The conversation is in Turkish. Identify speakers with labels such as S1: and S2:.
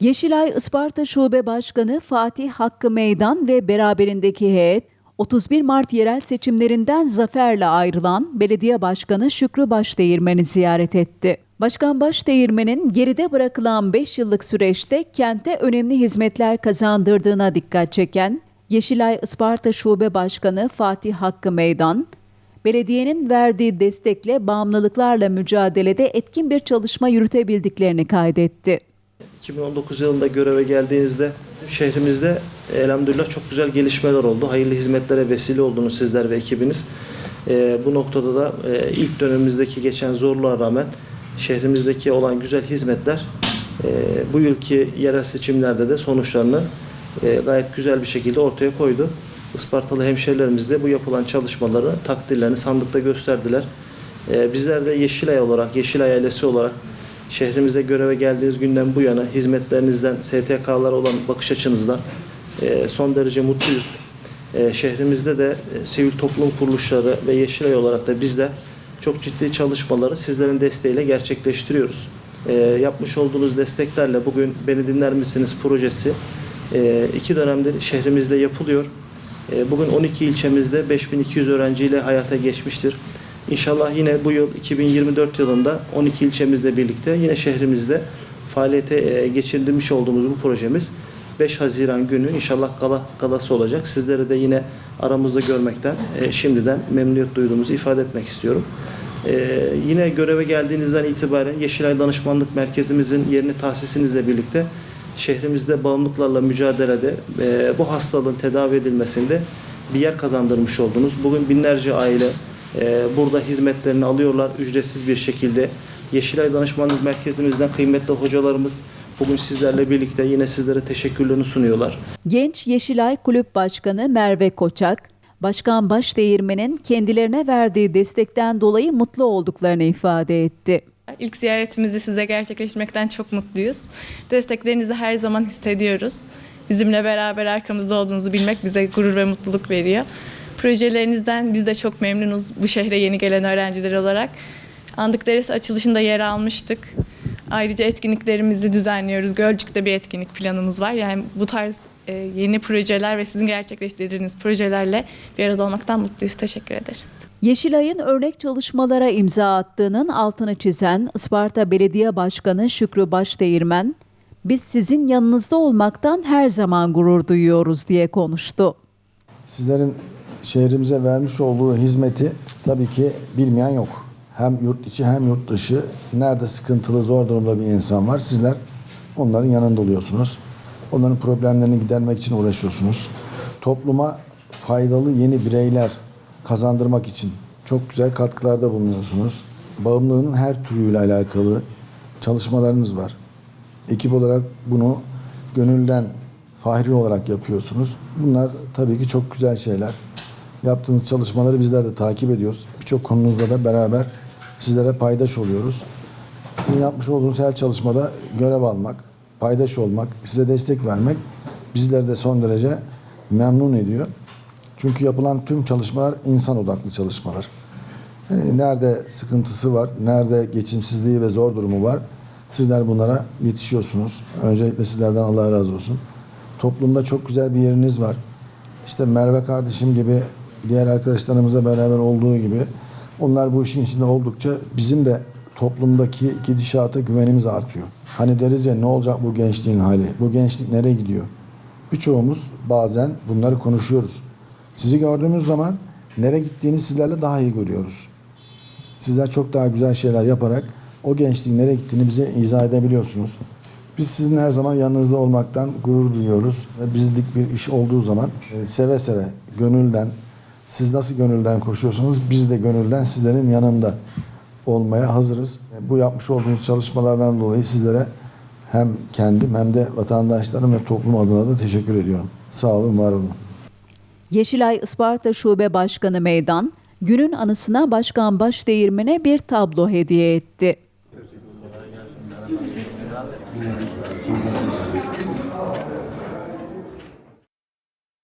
S1: Yeşilay Isparta Şube Başkanı Fatih Hakkı Meydan ve beraberindeki heyet 31 Mart yerel seçimlerinden zaferle ayrılan Belediye Başkanı Şükrü Başdeğirmen'i ziyaret etti. Başkan Başdeğirmen'in geride bırakılan 5 yıllık süreçte kente önemli hizmetler kazandırdığına dikkat çeken Yeşilay Isparta Şube Başkanı Fatih Hakkı Meydan, belediyenin verdiği destekle bağımlılıklarla mücadelede etkin bir çalışma yürütebildiklerini kaydetti.
S2: 2019 yılında göreve geldiğinizde şehrimizde elhamdülillah çok güzel gelişmeler oldu. Hayırlı hizmetlere vesile oldunuz sizler ve ekibiniz. Ee, bu noktada da e, ilk dönemimizdeki geçen zorluğa rağmen şehrimizdeki olan güzel hizmetler e, bu yılki yerel seçimlerde de sonuçlarını e, gayet güzel bir şekilde ortaya koydu. Ispartalı hemşehrilerimiz de bu yapılan çalışmaları takdirlerini sandıkta gösterdiler. E, bizler de Yeşilay olarak, Yeşilay ailesi olarak şehrimize göreve geldiğiniz günden bu yana hizmetlerinizden, STK'lara olan bakış açınızdan e, son derece mutluyuz. E, Şehrimizde de e, sivil toplum kuruluşları ve Yeşilay olarak da biz de çok ciddi çalışmaları sizlerin desteğiyle gerçekleştiriyoruz. E, Yapmış olduğunuz desteklerle bugün Beni Dinler Misiniz projesi iki dönemdir şehrimizde yapılıyor. E, Bugün 12 ilçemizde 5200 öğrenciyle hayata geçmiştir. İnşallah yine bu yıl 2024 yılında 12 ilçemizle birlikte yine şehrimizde faaliyete e, geçirmiş olduğumuz bu projemiz 5 Haziran günü inşallah gala, galası olacak. Sizleri de yine aramızda görmekten e, şimdiden memnuniyet duyduğumuzu ifade etmek istiyorum. Yine göreve geldiğinizden itibaren Yeşilay Danışmanlık Merkezimizin yerini tahsisinizle birlikte şehrimizde bağımlılıklarla mücadelede e, bu hastalığın tedavi edilmesinde bir yer kazandırmış oldunuz. Bugün binlerce aile e, burada hizmetlerini alıyorlar ücretsiz bir şekilde. Yeşilay Danışmanlık Merkezimizden kıymetli hocalarımız bugün sizlerle birlikte yine sizlere teşekkürlerini sunuyorlar.
S1: Genç Yeşilay Kulüp Başkanı Merve Koçak, Başkan Başdeğirmen'in kendilerine verdiği destekten dolayı mutlu olduklarını ifade etti.
S3: İlk ziyaretimizi size gerçekleştirmekten çok mutluyuz. Desteklerinizi her zaman hissediyoruz. Bizimle beraber arkamızda olduğunuzu bilmek bize gurur ve mutluluk veriyor. Projelerinizden biz de çok memnunuz bu şehre yeni gelen öğrenciler olarak. Andık Deresi açılışında yer almıştık. Ayrıca etkinliklerimizi düzenliyoruz. Gölcük'te bir etkinlik planımız var. Yani bu tarz e, yeni projeler ve sizin gerçekleştirdiğiniz projelerle bir arada olmaktan mutluyuz. Teşekkür ederiz.
S1: Yeşilay'ın örnek çalışmalara imza attığının altını çizen Isparta Belediye Başkanı Şükrü Başdeğirmen, biz sizin yanınızda olmaktan her zaman gurur duyuyoruz diye konuştu.
S4: Sizlerin şehrimize vermiş olduğu hizmeti tabii ki bilmeyen yok. Hem yurt içi hem yurt dışı nerede sıkıntılı zor durumda bir insan var sizler onların yanında oluyorsunuz. Onların problemlerini gidermek için uğraşıyorsunuz. Topluma faydalı yeni bireyler kazandırmak için çok güzel katkılarda bulunuyorsunuz. Bağımlılığın her türüyle alakalı çalışmalarınız var. Ekip olarak bunu gönülden fahri olarak yapıyorsunuz. Bunlar tabii ki çok güzel şeyler. Yaptığınız çalışmaları bizler de takip ediyoruz. Birçok konunuzda da beraber sizlere paydaş oluyoruz. Sizin yapmış olduğunuz her çalışmada görev almak, paydaş olmak, size destek vermek bizleri de son derece memnun ediyor. Çünkü yapılan tüm çalışmalar insan odaklı çalışmalar. Ee, Nerede sıkıntısı var, nerede geçimsizliği ve zor durumu var, sizler bunlara yetişiyorsunuz. Öncelikle sizlerden Allah razı olsun. Toplumda çok güzel bir yeriniz var. İşte Merve kardeşim gibi, diğer arkadaşlarımızla beraber olduğu gibi onlar bu işin içinde oldukça bizim de toplumdaki gidişata güvenimiz artıyor. Hani deriz ya ne olacak bu gençliğin hali, bu gençlik nereye gidiyor? Birçoğumuz bazen bunları konuşuyoruz. Sizi gördüğümüz zaman nereye gittiğini sizlerle daha iyi görüyoruz. Sizler çok daha güzel şeyler yaparak o gençliğin nereye gittiğini bize izah edebiliyorsunuz. Biz sizin her zaman yanınızda olmaktan gurur duyuyoruz. Ve bizlik bir iş olduğu zaman e, seve seve, gönülden, siz nasıl gönülden koşuyorsunuz biz de gönülden sizlerin yanında olmaya hazırız. E, Bu yapmış olduğunuz çalışmalardan dolayı sizlere hem kendim hem de vatandaşlarım ve toplum adına da teşekkür ediyorum. Sağ olun, var olun.
S1: Yeşilay Isparta Şube Başkanı Meydan, günün anısına Başkan Başdeğirmen'e bir tablo hediye etti.